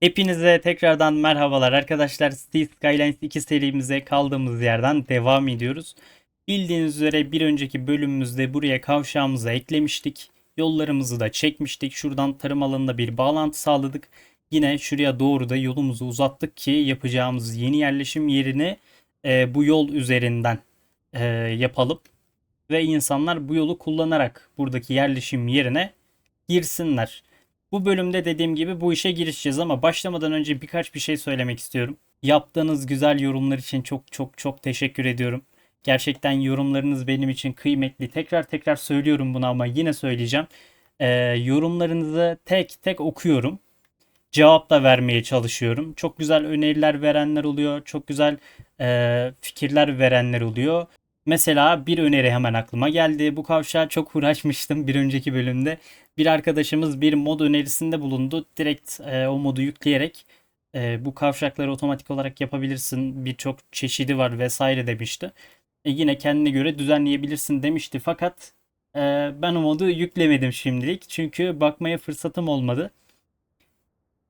Hepinize tekrardan merhabalar arkadaşlar. Cities Skylines 2 serimize kaldığımız yerden devam ediyoruz. Bildiğiniz üzere bir önceki bölümümüzde buraya kavşağımızı eklemiştik. Yollarımızı da çekmiştik. Şuradan tarım alanında bir bağlantı sağladık. Yine şuraya doğru da yolumuzu uzattık ki yapacağımız yeni yerleşim yerini e, bu yol üzerinden e, yapalım. Ve insanlar bu yolu kullanarak buradaki yerleşim yerine girsinler. Bu bölümde dediğim gibi bu işe girişeceğiz ama başlamadan önce birkaç bir şey söylemek istiyorum. Yaptığınız güzel yorumlar için çok çok çok teşekkür ediyorum. Gerçekten yorumlarınız benim için kıymetli. Tekrar tekrar söylüyorum bunu ama yine söyleyeceğim. Ee, yorumlarınızı tek tek okuyorum. Cevap da vermeye çalışıyorum. Çok güzel öneriler verenler oluyor. Çok güzel e, fikirler verenler oluyor. Mesela bir öneri hemen aklıma geldi. Bu kavşağa çok uğraşmıştım bir önceki bölümde. Bir arkadaşımız bir mod önerisinde bulundu. Direkt e, o modu yükleyerek e, bu kavşakları otomatik olarak yapabilirsin. Birçok çeşidi var vesaire demişti. E, yine kendine göre düzenleyebilirsin demişti. Fakat e, ben o modu yüklemedim şimdilik. Çünkü bakmaya fırsatım olmadı.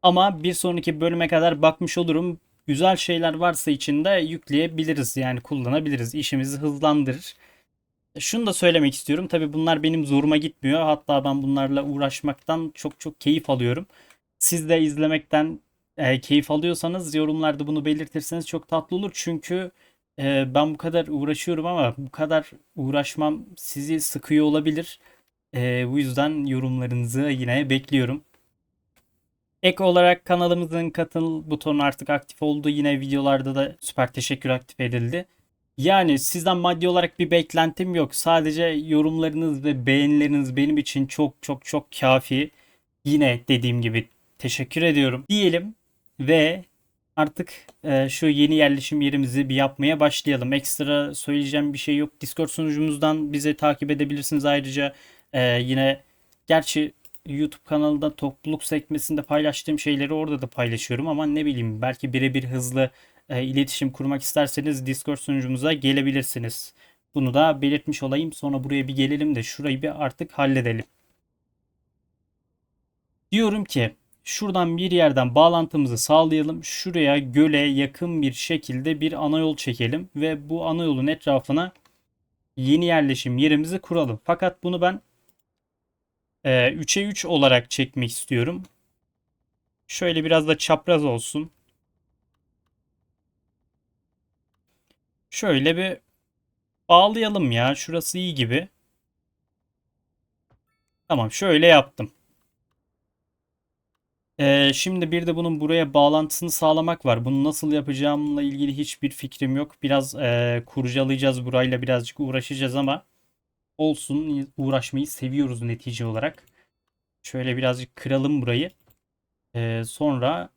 Ama bir sonraki bölüme kadar bakmış olurum. Güzel şeyler varsa içinde yükleyebiliriz yani kullanabiliriz. İşimizi hızlandırır. Şunu da söylemek istiyorum. Tabii bunlar benim zoruma gitmiyor. Hatta ben bunlarla uğraşmaktan çok çok keyif alıyorum. Siz de izlemekten e, keyif alıyorsanız yorumlarda bunu belirtirseniz çok tatlı olur. Çünkü e, ben bu kadar uğraşıyorum ama bu kadar uğraşmam sizi sıkıyor olabilir. E, bu yüzden yorumlarınızı yine bekliyorum. Ek olarak kanalımızın katıl butonu artık aktif oldu. Yine videolarda da süper teşekkür aktif edildi. Yani sizden maddi olarak bir beklentim yok. Sadece yorumlarınız ve beğenileriniz benim için çok çok çok kafi. Yine dediğim gibi teşekkür ediyorum diyelim ve artık e, şu yeni yerleşim yerimizi bir yapmaya başlayalım. Ekstra söyleyeceğim bir şey yok. Discord sunucumuzdan bizi takip edebilirsiniz ayrıca. E, yine gerçi YouTube kanalında topluluk sekmesinde paylaştığım şeyleri orada da paylaşıyorum ama ne bileyim belki birebir hızlı e, iletişim kurmak isterseniz Discord sunucumuza gelebilirsiniz. Bunu da belirtmiş olayım. Sonra buraya bir gelelim de şurayı bir artık halledelim. Diyorum ki şuradan bir yerden bağlantımızı sağlayalım. Şuraya göle yakın bir şekilde bir ana yol çekelim ve bu ana yolun etrafına yeni yerleşim yerimizi kuralım. Fakat bunu ben e, 3'e 3 olarak çekmek istiyorum. Şöyle biraz da çapraz olsun. Şöyle bir bağlayalım ya. Şurası iyi gibi. Tamam şöyle yaptım. Ee, şimdi bir de bunun buraya bağlantısını sağlamak var. Bunu nasıl yapacağımla ilgili hiçbir fikrim yok. Biraz e, kurcalayacağız burayla birazcık uğraşacağız ama olsun uğraşmayı seviyoruz netice olarak. Şöyle birazcık kıralım burayı. Ee, sonra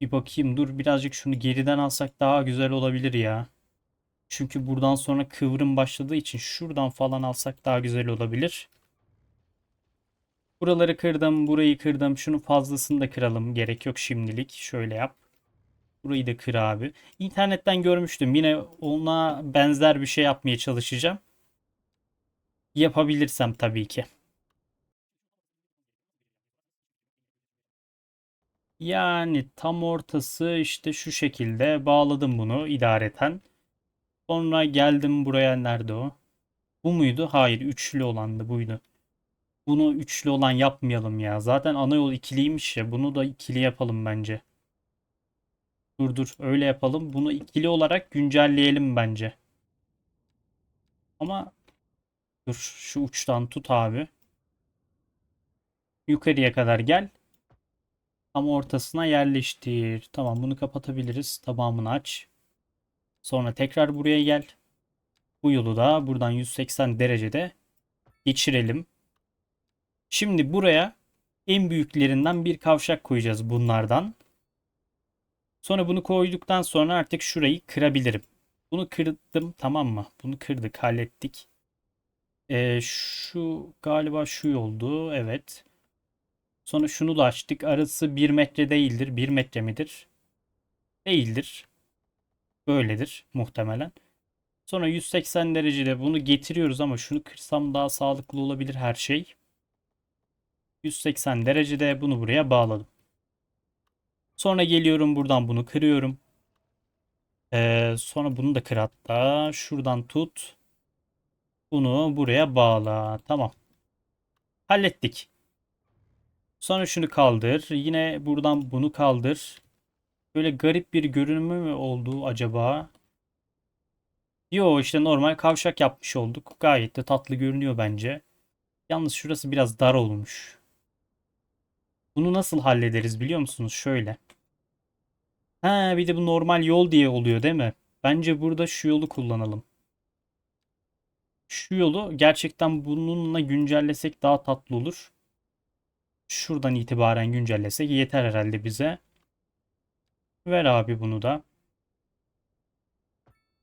bir bakayım dur birazcık şunu geriden alsak daha güzel olabilir ya. Çünkü buradan sonra kıvrım başladığı için şuradan falan alsak daha güzel olabilir. Buraları kırdım, burayı kırdım. Şunu fazlasını da kıralım. Gerek yok şimdilik. Şöyle yap. Burayı da kır abi. İnternetten görmüştüm. Yine ona benzer bir şey yapmaya çalışacağım. Yapabilirsem tabii ki. Yani tam ortası işte şu şekilde bağladım bunu idareten. Sonra geldim buraya nerede o? Bu muydu? Hayır üçlü olandı buydu. Bunu üçlü olan yapmayalım ya. Zaten ana yol ikiliymiş ya. Bunu da ikili yapalım bence. Dur dur öyle yapalım. Bunu ikili olarak güncelleyelim bence. Ama dur şu uçtan tut abi. Yukarıya kadar gel. Tam ortasına yerleştir. Tamam bunu kapatabiliriz. Tamamını aç. Sonra tekrar buraya gel. Bu yolu da buradan 180 derecede geçirelim. Şimdi buraya en büyüklerinden bir kavşak koyacağız bunlardan. Sonra bunu koyduktan sonra artık şurayı kırabilirim. Bunu kırdım tamam mı? Bunu kırdık hallettik. Ee, şu galiba şu oldu. Evet. Sonra şunu da açtık. Arası 1 metre değildir. 1 metre midir? Değildir. Böyledir muhtemelen. Sonra 180 derecede bunu getiriyoruz ama şunu kırsam daha sağlıklı olabilir her şey. 180 derecede bunu buraya bağladım. Sonra geliyorum buradan bunu kırıyorum. Ee, sonra bunu da kır hatta. Şuradan tut. Bunu buraya bağla. Tamam. Hallettik. Sonra şunu kaldır. Yine buradan bunu kaldır. Böyle garip bir görünümü mü oldu acaba? Yo işte normal kavşak yapmış olduk. Gayet de tatlı görünüyor bence. Yalnız şurası biraz dar olmuş. Bunu nasıl hallederiz biliyor musunuz? Şöyle. Ha bir de bu normal yol diye oluyor değil mi? Bence burada şu yolu kullanalım. Şu yolu gerçekten bununla güncellesek daha tatlı olur. Şuradan itibaren güncellesek yeter herhalde bize. Ver abi bunu da.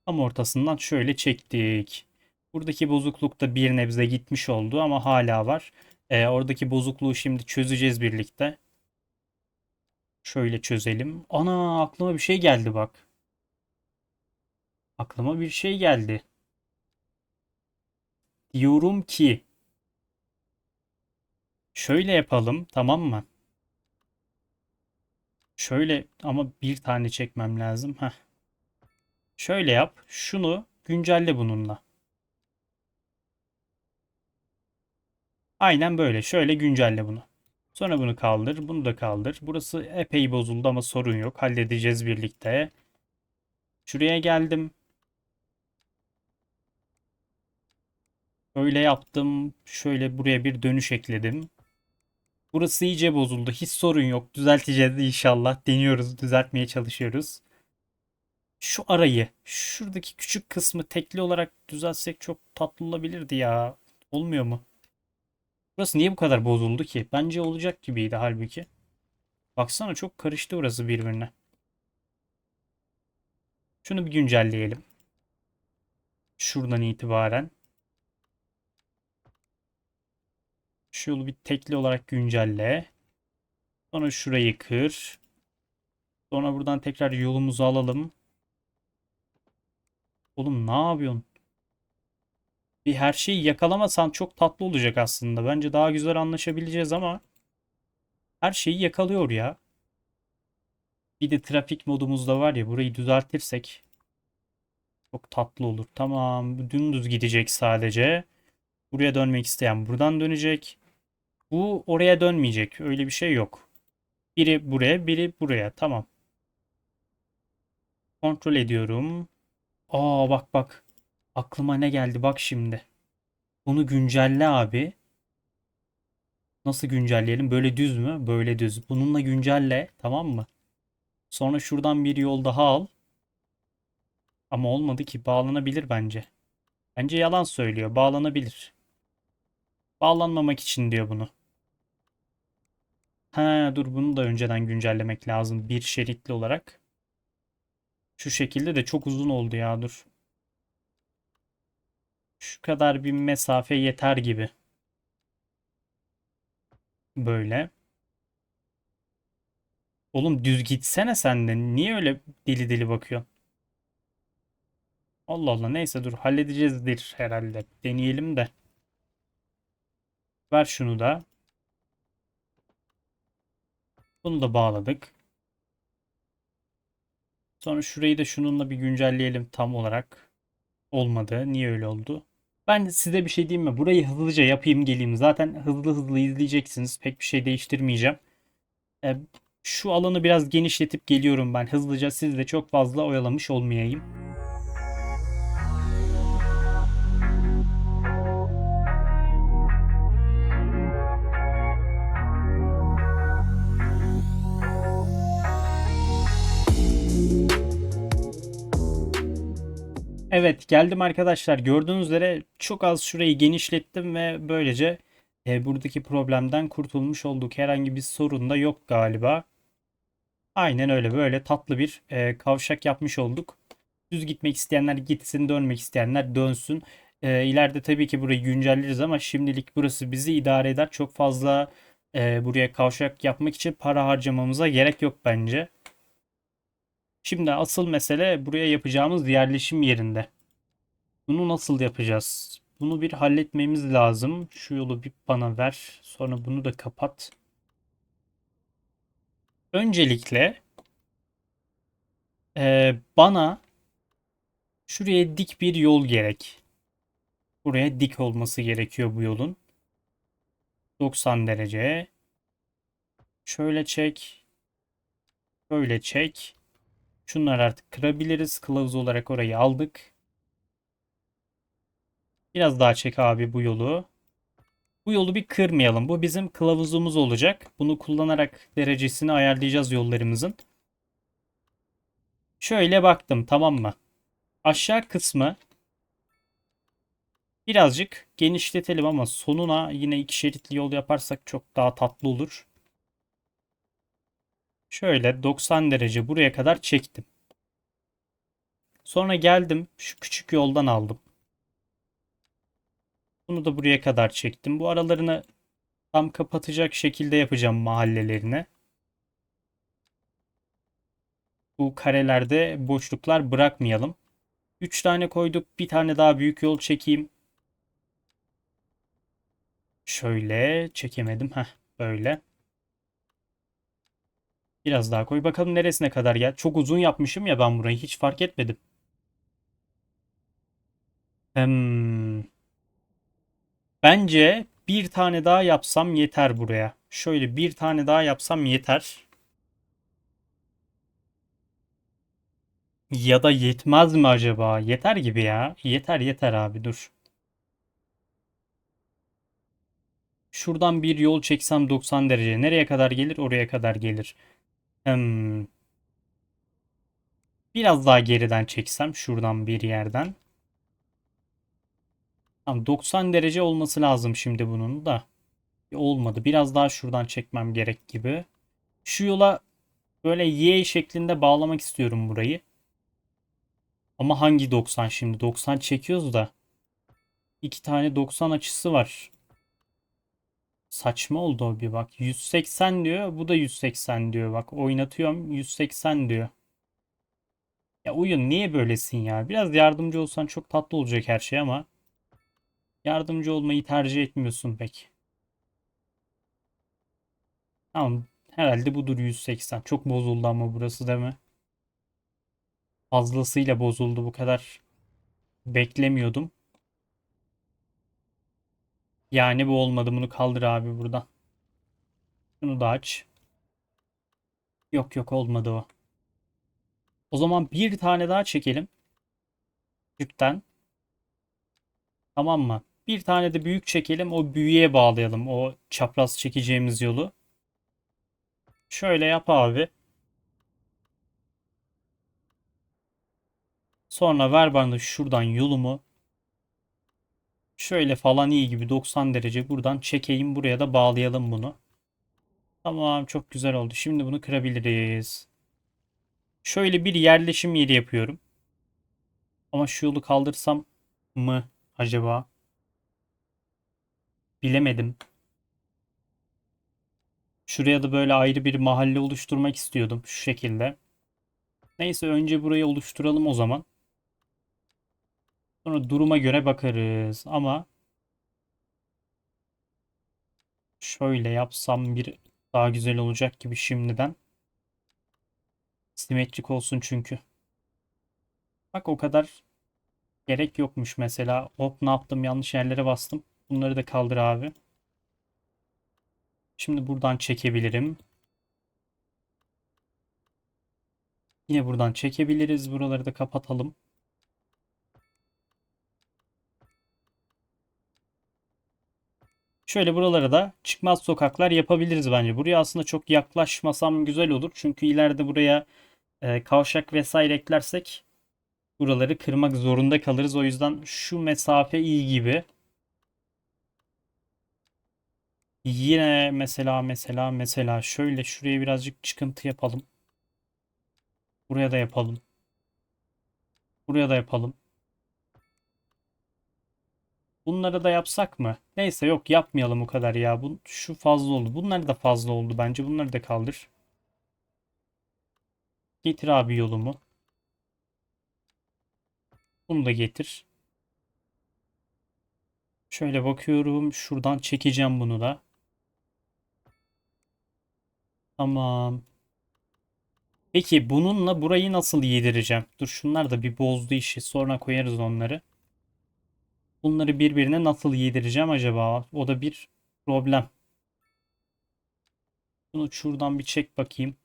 Tam ortasından şöyle çektik. Buradaki bozukluk da bir nebze gitmiş oldu ama hala var. Ee, oradaki bozukluğu şimdi çözeceğiz birlikte. Şöyle çözelim. Ana aklıma bir şey geldi bak. Aklıma bir şey geldi. Diyorum ki şöyle yapalım tamam mı? Şöyle ama bir tane çekmem lazım. Heh. Şöyle yap. Şunu güncelle bununla. Aynen böyle. Şöyle güncelle bunu. Sonra bunu kaldır. Bunu da kaldır. Burası epey bozuldu ama sorun yok. Halledeceğiz birlikte. Şuraya geldim. Böyle yaptım. Şöyle buraya bir dönüş ekledim. Burası iyice bozuldu. Hiç sorun yok. Düzelteceğiz inşallah. Deniyoruz, düzeltmeye çalışıyoruz. Şu arayı, şuradaki küçük kısmı tekli olarak düzeltsek çok tatlı olabilirdi ya. Olmuyor mu? Burası niye bu kadar bozuldu ki? Bence olacak gibiydi halbuki. Baksana çok karıştı burası birbirine. Şunu bir güncelleyelim. Şuradan itibaren. Şu yolu bir tekli olarak güncelle. Sonra şurayı kır. Sonra buradan tekrar yolumuzu alalım. Oğlum ne yapıyorsun? Bir her şeyi yakalamasan çok tatlı olacak aslında. Bence daha güzel anlaşabileceğiz ama her şeyi yakalıyor ya. Bir de trafik modumuz da var ya burayı düzeltirsek çok tatlı olur. Tamam dümdüz gidecek sadece. Buraya dönmek isteyen buradan dönecek. Bu oraya dönmeyecek. Öyle bir şey yok. Biri buraya, biri buraya. Tamam. Kontrol ediyorum. Aa bak bak. Aklıma ne geldi bak şimdi. Bunu güncelle abi. Nasıl güncelleyelim? Böyle düz mü? Böyle düz. Bununla güncelle. Tamam mı? Sonra şuradan bir yol daha al. Ama olmadı ki. Bağlanabilir bence. Bence yalan söylüyor. Bağlanabilir. Bağlanmamak için diyor bunu. Ha dur bunu da önceden güncellemek lazım. Bir şeritli olarak. Şu şekilde de çok uzun oldu ya dur. Şu kadar bir mesafe yeter gibi. Böyle. Oğlum düz gitsene sen de. Niye öyle deli deli bakıyorsun? Allah Allah neyse dur halledeceğizdir herhalde. Deneyelim de. Ver şunu da. Bunu da bağladık. Sonra şurayı da şununla bir güncelleyelim tam olarak. Olmadı. Niye öyle oldu? Ben size bir şey diyeyim mi? Burayı hızlıca yapayım geleyim. Zaten hızlı hızlı izleyeceksiniz. Pek bir şey değiştirmeyeceğim. E, şu alanı biraz genişletip geliyorum ben hızlıca. Siz de çok fazla oyalamış olmayayım. Evet geldim arkadaşlar. Gördüğünüz üzere çok az şurayı genişlettim ve böylece e, buradaki problemden kurtulmuş olduk. Herhangi bir sorun da yok galiba. Aynen öyle böyle tatlı bir e, kavşak yapmış olduk. Düz gitmek isteyenler gitsin, dönmek isteyenler dönsün. E, ileride tabii ki burayı güncelleriz ama şimdilik burası bizi idare eder. Çok fazla e, buraya kavşak yapmak için para harcamamıza gerek yok bence. Şimdi asıl mesele buraya yapacağımız yerleşim yerinde. Bunu nasıl yapacağız? Bunu bir halletmemiz lazım. Şu yolu bir bana ver. Sonra bunu da kapat. Öncelikle e, bana şuraya dik bir yol gerek. Buraya dik olması gerekiyor bu yolun. 90 derece. Şöyle çek. Böyle çek. Şunları artık kırabiliriz. Kılavuz olarak orayı aldık. Biraz daha çek abi bu yolu. Bu yolu bir kırmayalım. Bu bizim kılavuzumuz olacak. Bunu kullanarak derecesini ayarlayacağız yollarımızın. Şöyle baktım tamam mı? Aşağı kısmı birazcık genişletelim ama sonuna yine iki şeritli yol yaparsak çok daha tatlı olur. Şöyle 90 derece buraya kadar çektim. Sonra geldim şu küçük yoldan aldım. Bunu da buraya kadar çektim. Bu aralarını tam kapatacak şekilde yapacağım mahallelerine. Bu karelerde boşluklar bırakmayalım. 3 tane koyduk. Bir tane daha büyük yol çekeyim. Şöyle çekemedim. Heh böyle. Biraz daha koy. Bakalım neresine kadar gel. Çok uzun yapmışım ya ben burayı. Hiç fark etmedim. Hmm. Bence bir tane daha yapsam yeter buraya. Şöyle bir tane daha yapsam yeter. Ya da yetmez mi acaba? Yeter gibi ya. Yeter yeter abi dur. Şuradan bir yol çeksem 90 derece. Nereye kadar gelir? Oraya kadar gelir. Hmm. Biraz daha geriden çeksem şuradan bir yerden. Tamam 90 derece olması lazım şimdi bunun da. Olmadı. Biraz daha şuradan çekmem gerek gibi. Şu yola böyle Y şeklinde bağlamak istiyorum burayı. Ama hangi 90 şimdi? 90 çekiyoruz da. iki tane 90 açısı var. Saçma oldu o bir bak. 180 diyor. Bu da 180 diyor. Bak oynatıyorum. 180 diyor. Ya oyun niye böylesin ya? Biraz yardımcı olsan çok tatlı olacak her şey ama yardımcı olmayı tercih etmiyorsun pek. Tamam. Herhalde budur 180. Çok bozuldu ama burası değil mi? Fazlasıyla bozuldu bu kadar. Beklemiyordum. Yani bu olmadı. Bunu kaldır abi buradan. Şunu da aç. Yok yok olmadı o. O zaman bir tane daha çekelim. Küçükten. Tamam mı? Bir tane de büyük çekelim. O büyüğe bağlayalım. O çapraz çekeceğimiz yolu. Şöyle yap abi. Sonra ver bana şuradan yolumu. Şöyle falan iyi gibi 90 derece buradan çekeyim. Buraya da bağlayalım bunu. Tamam çok güzel oldu. Şimdi bunu kırabiliriz. Şöyle bir yerleşim yeri yapıyorum. Ama şu yolu kaldırsam mı acaba? Bilemedim. Şuraya da böyle ayrı bir mahalle oluşturmak istiyordum şu şekilde. Neyse önce burayı oluşturalım o zaman. Sonra duruma göre bakarız. Ama şöyle yapsam bir daha güzel olacak gibi şimdiden. Simetrik olsun çünkü. Bak o kadar gerek yokmuş mesela. Hop ne yaptım yanlış yerlere bastım. Bunları da kaldır abi. Şimdi buradan çekebilirim. Yine buradan çekebiliriz. Buraları da kapatalım. Şöyle buralara da çıkmaz sokaklar yapabiliriz bence. Buraya aslında çok yaklaşmasam güzel olur. Çünkü ileride buraya e, kavşak vesaire eklersek buraları kırmak zorunda kalırız. O yüzden şu mesafe iyi gibi. Yine mesela mesela mesela şöyle şuraya birazcık çıkıntı yapalım. Buraya da yapalım. Buraya da yapalım. Bunları da yapsak mı? Neyse yok yapmayalım o kadar ya. Bu, şu fazla oldu. Bunlar da fazla oldu bence. Bunları da kaldır. Getir abi yolumu. Bunu da getir. Şöyle bakıyorum. Şuradan çekeceğim bunu da. Tamam. Peki bununla burayı nasıl yedireceğim? Dur şunlar da bir bozdu işi. Sonra koyarız onları. Bunları birbirine nasıl yedireceğim acaba? O da bir problem. Bunu şuradan bir çek bakayım.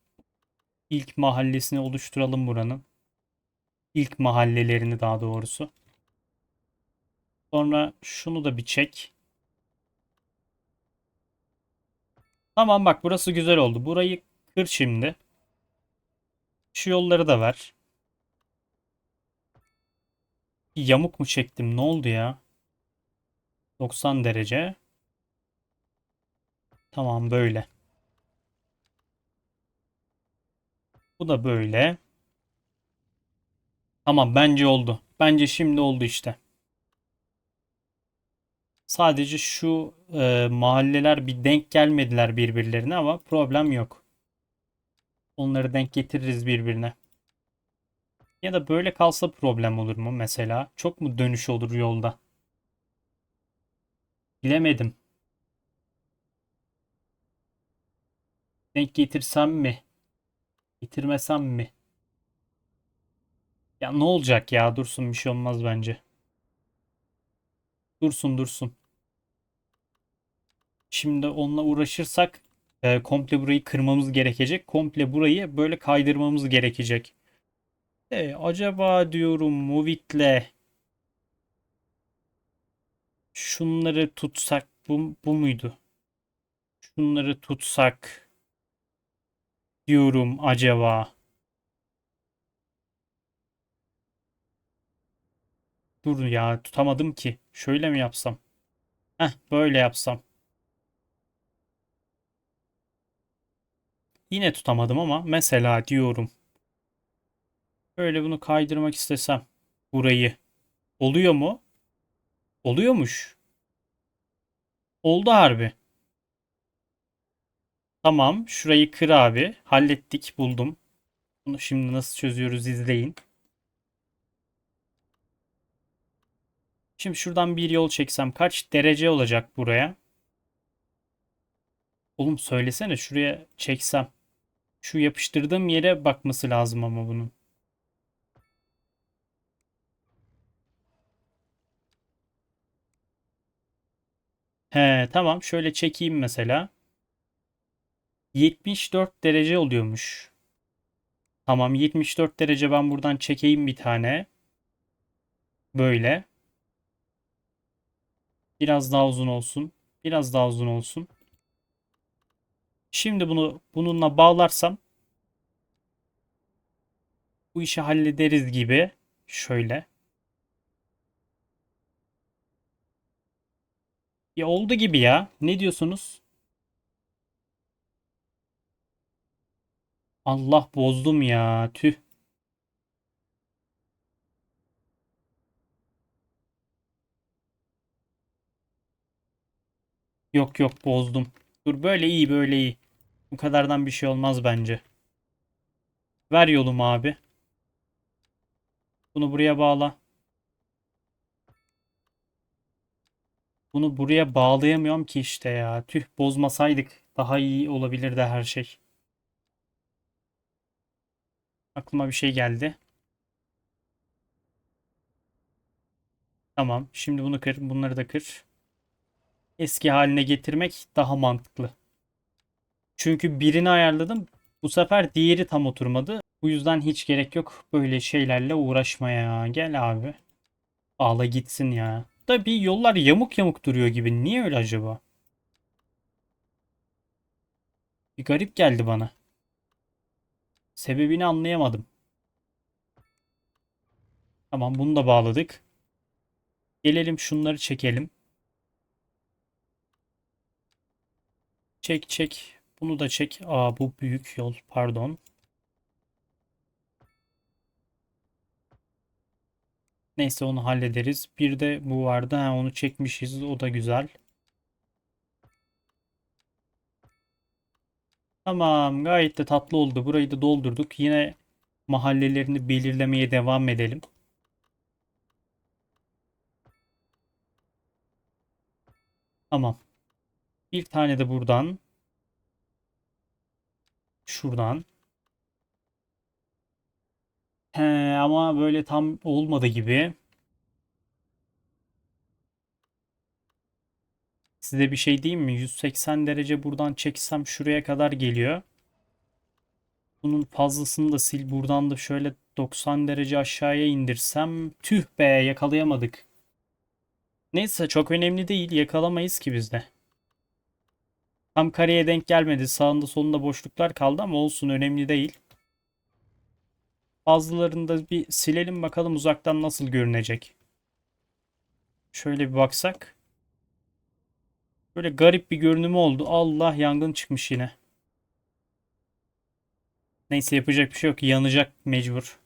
İlk mahallesini oluşturalım buranın. İlk mahallelerini daha doğrusu. Sonra şunu da bir çek. Tamam bak burası güzel oldu. Burayı kır şimdi. Şu yolları da ver. Yamuk mu çektim? Ne oldu ya? 90 derece. Tamam böyle. Bu da böyle. Tamam bence oldu. Bence şimdi oldu işte. Sadece şu e, mahalleler bir denk gelmediler birbirlerine ama problem yok. Onları denk getiririz birbirine. Ya da böyle kalsa problem olur mu mesela? Çok mu dönüş olur yolda? Bilemedim. Denk getirsem mi? Getirmesem mi? Ya ne olacak ya? Dursun bir şey olmaz bence. Dursun dursun. Şimdi onunla uğraşırsak e, komple burayı kırmamız gerekecek. Komple burayı böyle kaydırmamız gerekecek. E, acaba diyorum Movit'le şunları tutsak bu, bu muydu? Şunları tutsak diyorum acaba. Dur ya tutamadım ki. Şöyle mi yapsam? Heh böyle yapsam. Yine tutamadım ama mesela diyorum. Böyle bunu kaydırmak istesem burayı. Oluyor mu? Oluyormuş. Oldu harbi. Tamam şurayı kır abi. Hallettik buldum. Bunu şimdi nasıl çözüyoruz izleyin. Şimdi şuradan bir yol çeksem kaç derece olacak buraya? Oğlum söylesene şuraya çeksem. Şu yapıştırdığım yere bakması lazım ama bunun. He tamam şöyle çekeyim mesela. 74 derece oluyormuş. Tamam 74 derece ben buradan çekeyim bir tane. Böyle. Biraz daha uzun olsun. Biraz daha uzun olsun. Şimdi bunu bununla bağlarsam bu işi hallederiz gibi. Şöyle. Ya oldu gibi ya. Ne diyorsunuz? Allah bozdum ya. Tüh. Yok yok bozdum. Dur böyle iyi böyle iyi. Bu kadardan bir şey olmaz bence. Ver yolumu abi. Bunu buraya bağla. Bunu buraya bağlayamıyorum ki işte ya. Tüh bozmasaydık daha iyi olabilirdi her şey. Aklıma bir şey geldi. Tamam. Şimdi bunu kır. Bunları da kır. Eski haline getirmek daha mantıklı. Çünkü birini ayarladım. Bu sefer diğeri tam oturmadı. Bu yüzden hiç gerek yok böyle şeylerle uğraşmaya. Gel abi. Ağla gitsin ya. Da bir yollar yamuk yamuk duruyor gibi. Niye öyle acaba? Bir garip geldi bana. Sebebini anlayamadım. Tamam bunu da bağladık. Gelelim şunları çekelim. Çek çek. Bunu da çek. Aa bu büyük yol. Pardon. Neyse onu hallederiz. Bir de bu vardı. Ha, onu çekmişiz. O da güzel. Tamam gayet de tatlı oldu. Burayı da doldurduk. Yine mahallelerini belirlemeye devam edelim. Tamam. Bir tane de buradan. Şuradan. Ama böyle tam olmadı gibi. Size bir şey diyeyim mi? 180 derece buradan çeksem şuraya kadar geliyor. Bunun fazlasını da sil buradan da şöyle 90 derece aşağıya indirsem tüh be yakalayamadık. Neyse çok önemli değil yakalamayız ki bizde. Tam kareye denk gelmedi. Sağında solunda boşluklar kaldı ama olsun önemli değil. Fazlalarını da bir silelim bakalım uzaktan nasıl görünecek. Şöyle bir baksak. Böyle garip bir görünümü oldu. Allah yangın çıkmış yine. Neyse yapacak bir şey yok. Yanacak mecbur.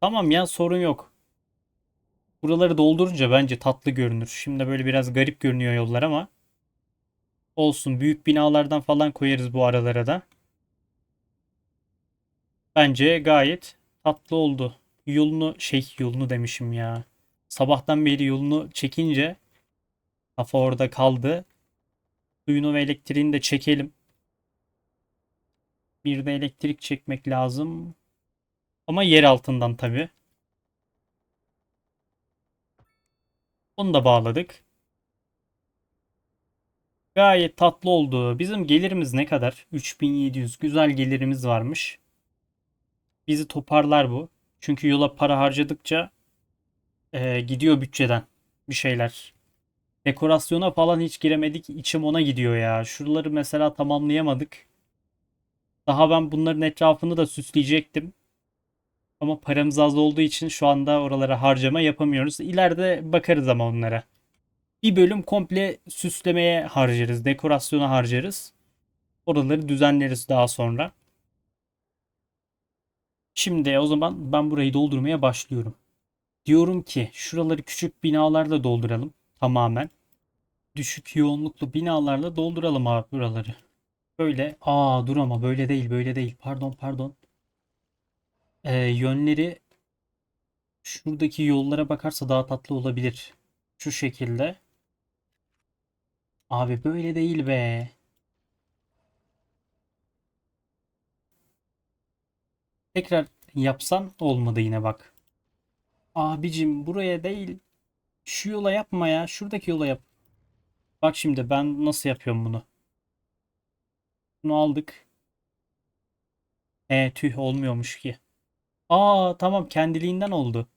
Tamam ya sorun yok. Buraları doldurunca bence tatlı görünür. Şimdi böyle biraz garip görünüyor yollar ama. Olsun. Büyük binalardan falan koyarız bu aralara da. Bence gayet tatlı oldu. Yolunu şey yolunu demişim ya. Sabahtan beri yolunu çekince kafa orada kaldı. Suyunu ve elektriğini de çekelim. Bir de elektrik çekmek lazım. Ama yer altından tabii. Onu da bağladık. Gayet tatlı oldu. Bizim gelirimiz ne kadar? 3700. Güzel gelirimiz varmış. Bizi toparlar bu. Çünkü yola para harcadıkça e, gidiyor bütçeden bir şeyler. Dekorasyona falan hiç giremedik. İçim ona gidiyor ya. Şuraları mesela tamamlayamadık. Daha ben bunların etrafını da süsleyecektim. Ama paramız az olduğu için şu anda oralara harcama yapamıyoruz. İleride bakarız ama onlara. Bir bölüm komple süslemeye harcarız, dekorasyona harcarız. Oraları düzenleriz daha sonra. Şimdi o zaman ben burayı doldurmaya başlıyorum. Diyorum ki şuraları küçük binalarla dolduralım tamamen. Düşük yoğunluklu binalarla dolduralım abi buraları. Böyle aa dur ama böyle değil böyle değil. Pardon pardon. Ee, yönleri şuradaki yollara bakarsa daha tatlı olabilir. Şu şekilde. Abi böyle değil be. Tekrar yapsan olmadı yine bak. Abicim buraya değil. Şu yola yapma ya. Şuradaki yola yap. Bak şimdi ben nasıl yapıyorum bunu. Bunu aldık. E tüh olmuyormuş ki. Aa tamam kendiliğinden oldu.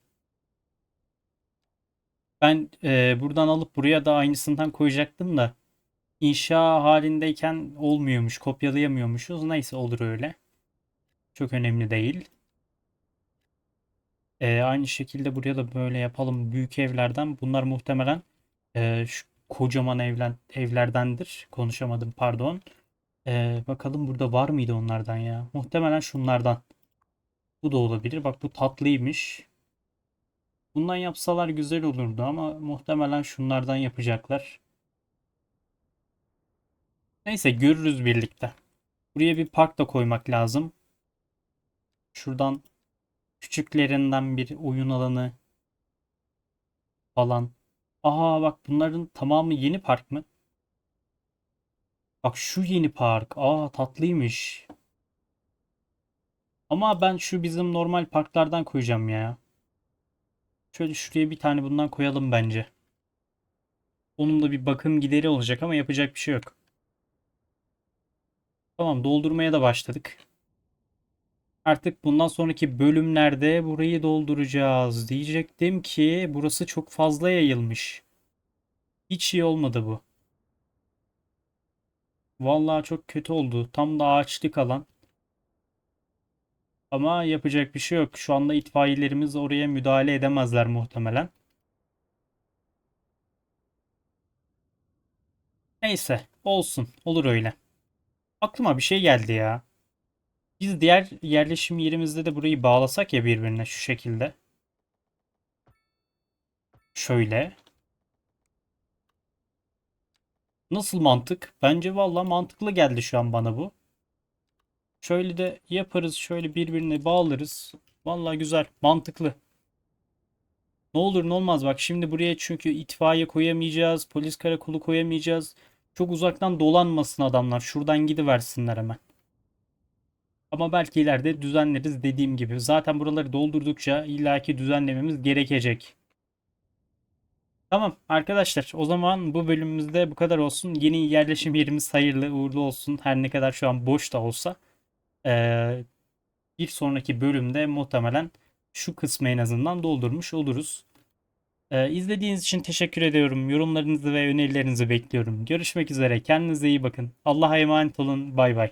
Ben e, buradan alıp buraya da aynısından koyacaktım da inşa halindeyken olmuyormuş, kopyalayamıyormuşuz. Neyse olur öyle. Çok önemli değil. E, aynı şekilde buraya da böyle yapalım. Büyük evlerden bunlar muhtemelen e, şu kocaman evlen, evlerdendir. Konuşamadım pardon. E, bakalım burada var mıydı onlardan ya? Muhtemelen şunlardan. Bu da olabilir. Bak bu tatlıymış. Bundan yapsalar güzel olurdu ama muhtemelen şunlardan yapacaklar. Neyse görürüz birlikte. Buraya bir park da koymak lazım. Şuradan küçüklerinden bir oyun alanı falan. Aha bak bunların tamamı yeni park mı? Bak şu yeni park. Aa tatlıymış. Ama ben şu bizim normal parklardan koyacağım ya. Şöyle şuraya bir tane bundan koyalım bence. Onun da bir bakım gideri olacak ama yapacak bir şey yok. Tamam doldurmaya da başladık. Artık bundan sonraki bölümlerde burayı dolduracağız. Diyecektim ki burası çok fazla yayılmış. Hiç iyi olmadı bu. Vallahi çok kötü oldu. Tam da ağaçlık alan. Ama yapacak bir şey yok. Şu anda itfaiyelerimiz oraya müdahale edemezler muhtemelen. Neyse, olsun. Olur öyle. Aklıma bir şey geldi ya. Biz diğer yerleşim yerimizde de burayı bağlasak ya birbirine şu şekilde. Şöyle. Nasıl mantık? Bence valla mantıklı geldi şu an bana bu. Şöyle de yaparız. Şöyle birbirine bağlarız. Valla güzel. Mantıklı. Ne olur ne olmaz. Bak şimdi buraya çünkü itfaiye koyamayacağız. Polis karakolu koyamayacağız. Çok uzaktan dolanmasın adamlar. Şuradan gidiversinler hemen. Ama belki ileride düzenleriz dediğim gibi. Zaten buraları doldurdukça illaki düzenlememiz gerekecek. Tamam arkadaşlar o zaman bu bölümümüzde bu kadar olsun. Yeni yerleşim yerimiz hayırlı uğurlu olsun. Her ne kadar şu an boş da olsa. Ee, bir sonraki bölümde muhtemelen şu kısmı en azından doldurmuş oluruz. Ee, izlediğiniz için teşekkür ediyorum. Yorumlarınızı ve önerilerinizi bekliyorum. Görüşmek üzere. Kendinize iyi bakın. Allah'a emanet olun. Bay bay.